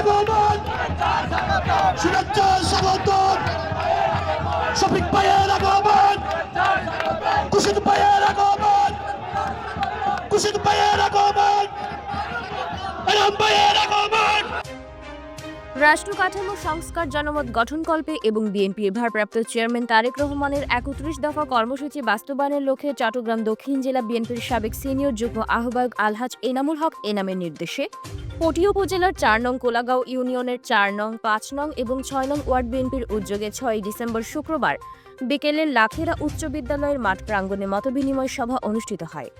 আগমন শুভেচ্ছা স্বাগতম শফিক ভাইয়ের আগমন কুশিদ ভাইয়ের আগমন কুশিদ ভাইয়ের আগমন এরম ভাইয়ের আগমন রাষ্ট্র কাঠামো সংস্কার, জনমত গঠনকল্পে এবং বিএনপির ভারপ্রাপ্ত চেয়ারম্যান তারেক রহমানের একত্রিশ দফা কর্মসূচি বাস্তবায়নের লক্ষ্যে চট্টগ্রাম দক্ষিণ জেলা বিএনপির সাবেক সিনিয়র যুগ্ম আহ্বায়ক আলহাজ এনামুল হক এনামের নির্দেশে পটি উপজেলার চার নং কোলাগাঁও ইউনিয়নের চার নং, পাঁচ নং এবং ছয় নং ওয়ার্ড বিএনপির উদ্যোগে ছয় ডিসেম্বর শুক্রবার বিকেলে লাখেরা উচ্চ বিদ্যালয়ের মাঠ প্রাঙ্গণে মতবিনিময় সভা অনুষ্ঠিত হয়।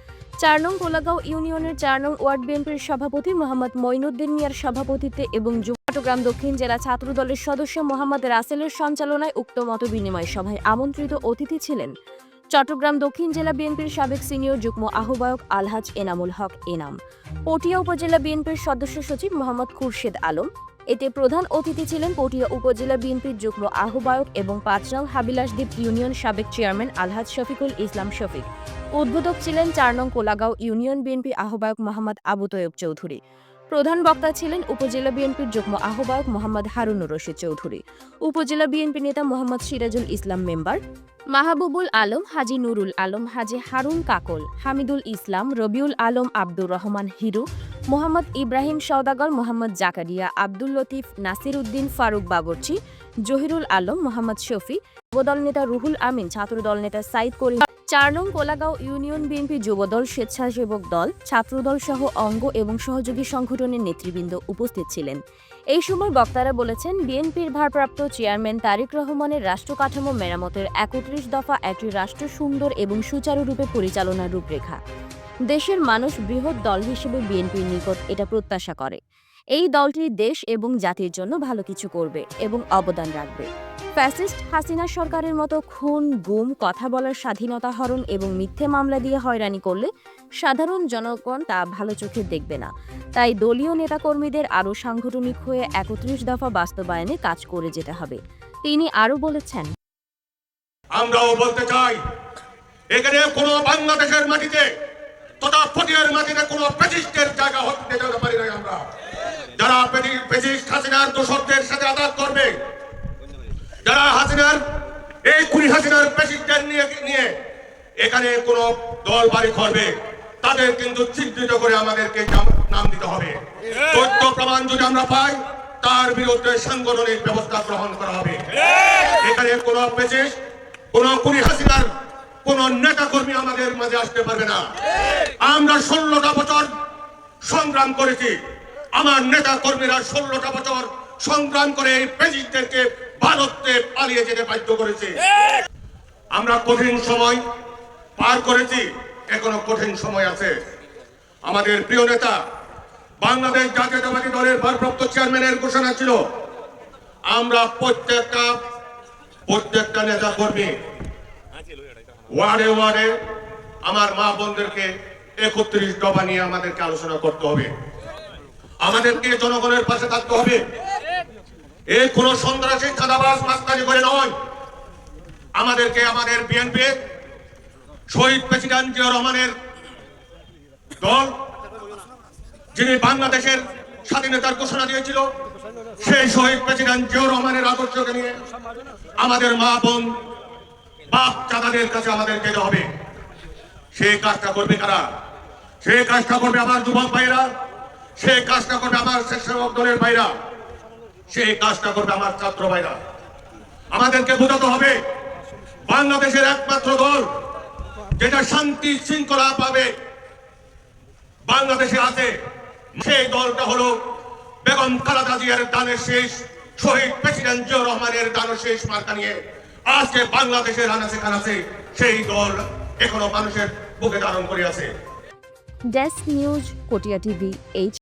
চার নং কোলাগাঁও ইউনিয়নের চার নং ওয়ার্ড বিএনপির সভাপতি মোহাম্মদ মঈনুদ্দিন মিয়ার সভাপতিত্বে এবং চট্টগ্রাম দক্ষিণ জেলা ছাত্রদলের সদস্য মোহাম্মদ রাসেলের সঞ্চালনায় উক্ত মতবিনিময় সভায় আমন্ত্রিত অতিথি ছিলেন চট্টগ্রাম দক্ষিণ জেলা বিএনপির সাবেক সিনিয়র যুগ্ম আহ্বায়ক আলহাজ এনামুল হক এনাম, পটিয়া উপজেলা বিএনপির সদস্য সচিব মোহাম্মদ খুরশেদ আলম, এতে প্রধান অতিথি ছিলেন পটিয়া উপজেলা বিএনপির যুগ্ম আহ্বায়ক এবং পাঁচ নং হাবিলাসদ্বীপ ইউনিয়ন সাবেক চেয়ারম্যান আলহাজ শফিকুল ইসলাম শফিক, উদ্বোধক ছিলেন চার নং কোলাগাঁও ইউনিয়ন বিএনপি আহ্বায়ক মোহাম্মদ আবু তৈয়ব চৌধুরী। প্রধান বক্তা ছিলেন উপজেলা বিএনপির যুগ্ম আহ্বায়ক মোহাম্মদ হারুনুর রশিদ চৌধুরী, উপজেলা বিএনপি নেতা মোহাম্মদ সিরাজুল ইসলাম মেম্বার মাহবুবুল আলম, হাজি নুরুল আলম, হাজি হারুন কাকল, হামিদুল ইসলাম, রবিউল আলম আব্দুর রহমান হিরু মোহাম্মদ ইব্রাহিম সওদাগর, মোহাম্মদ জাকারিয়া আব্দুল লতিফ, নাসির উদ্দিন ফারুক বাবরচি জহিরুল আলম, মোহাম্মদ শফি, যুবদল নেতা রুহুল আমিন, ছাত্রদল নেতা সাইদ করিম চার নং কোলাগাঁও ইউনিয়ন বিএনপি যুবদল স্বেচ্ছাসেবক দল, ছাত্রদল সহ অঙ্গ এবং সহযোগী সংগঠনের নেতৃবৃন্দ উপস্থিত ছিলেন। এই সময় বক্তারা বলেছেন, বিএনপির ভারপ্রাপ্ত চেয়ারম্যান তারেক রহমানের রাষ্ট্র কাঠামো মেরামতের একত্রিশ দফা একটি রাষ্ট্র সুন্দর এবং সুচারুরূপে পরিচালনার রূপরেখা। দেশের মানুষ বৃহৎ দল হিসেবে বিএনপির নিকট এটা প্রত্যাশা করে। এই দলটি দেশ এবং জাতির জন্য ভালো কিছু করবে এবং অবদান রাখবে। ফ্যাসিস্ট হাসিনা সরকারের মতো খুন, গুম, কথা বলার স্বাধীনতা হরণ এবং মিথ্যে মামলা দিয়ে হয়রানি করলে সাধারণ জনগণ তা ভালো চোখে দেখবে না। তাই দলীয় নেতাকর্মীদের আরও সাংগঠনিক হয়ে একত্রিশ দফা বাস্তবায়নে কাজ করে যেতে হবে। তিনি আরও বলেছেন, আমরাও বলতে চাই, এখানে কোনো বাংলাদেশের মাটিতে তথা ফটিয়ার মাটিতে কোনো পেজিস্টের জায়গা হতে যেতে পারি না আমরা। যারা পেজিস্ট হাসিনার দোষকদের সাথে আঘাত করবে যারা হাসিনার এই কুড়ি হাসিনার পেজিস্টের নিয়ে নিয়ে এখানে কোনো দল বাড়ি করবে তাদের কিন্তু চিহ্নিত করে আমাদেরকে নাম- নাম দিতে হবে। তথ্য প্রমাণ যদি আমরা পাই তার বিরুদ্ধে সাংগঠনিক ব্যবস্থা গ্রহণ করা হবে। এখানে কোন পেচিস কোন কুড়ি হাসিনার কোন নেতা কর্মী আমাদের মাঝে আসতে পারবে না। আমরা ষোলোটা বছর সংগ্রাম করেছি। আমার নেতা কর্মীরা ষোলোটা বছর সংগ্রাম করে এই পেজিসদেরকে ভারতে পালিয়ে যেতে বাধ্য করেছে। আমরা কঠিন সময় পার করেছি, এখনও কঠিন সময় আছে। আমাদের প্রিয় নেতা, বাংলাদেশ জাতীয়তাবাদী দলের ভারপ্রাপ্ত চেয়ারম্যানের ঘোষণা ছিল, আমরা প্রত্যেকটা প্রত্যেকটা নেতা কর্মী ওয়ার্ডে ওয়ার্ডে আমার মা বোনদেরকে একত্রিশ দফা নিয়ে আমাদেরকে আলোচনা করতে হবে। আমাদেরকে জনগণের পাশে থাকতে হবে। এই কোন সন্ত্রাসী, চাঁদাবাজ, মাস্তানি করে নয়। আমাদেরকে আমাদের বিএনপি শহীদ প্রেসিডেন্ট জিয়া রহমানের দল, যিনি বাংলাদেশের স্বাধীনতার ঘোষণা দিয়েছিল, সেই শহীদ প্রেসিডেন্ট জিয়াউর রহমানের আদর্শকে নিয়ে আমাদের মা বোন বাপ চাঁদাদের কাছে আমাদের যেতে হবে। সেই কাজটা করবে কারা? সেই কাজটা করবে আমার যুবক ভাইরা। সেই কাজটা করবে আমার স্বেচ্ছাসেবক দলের ভাইরা। সেই কাজটা করবে আমার ছাত্র ভাইরা। আমাদেরকে বোঝাতে হবে, বাংলাদেশের একমাত্র দল যেটা শান্তি শৃঙ্খলা পাবে, বাংলাদেশে আছে। সেই দলটা হলো বেগম খালেদা জিয়ার দানের শেষ, শহীদ প্রেসিডেন্ট জিয়া রহমানের দানের শেষ মার্কা নিয়ে। আজকে বাংলাদেশের আনাচে কানাচে সেই দল এখনও মানুষের বুকে ধারণ করে আছে। Desk news, Kotia TV, H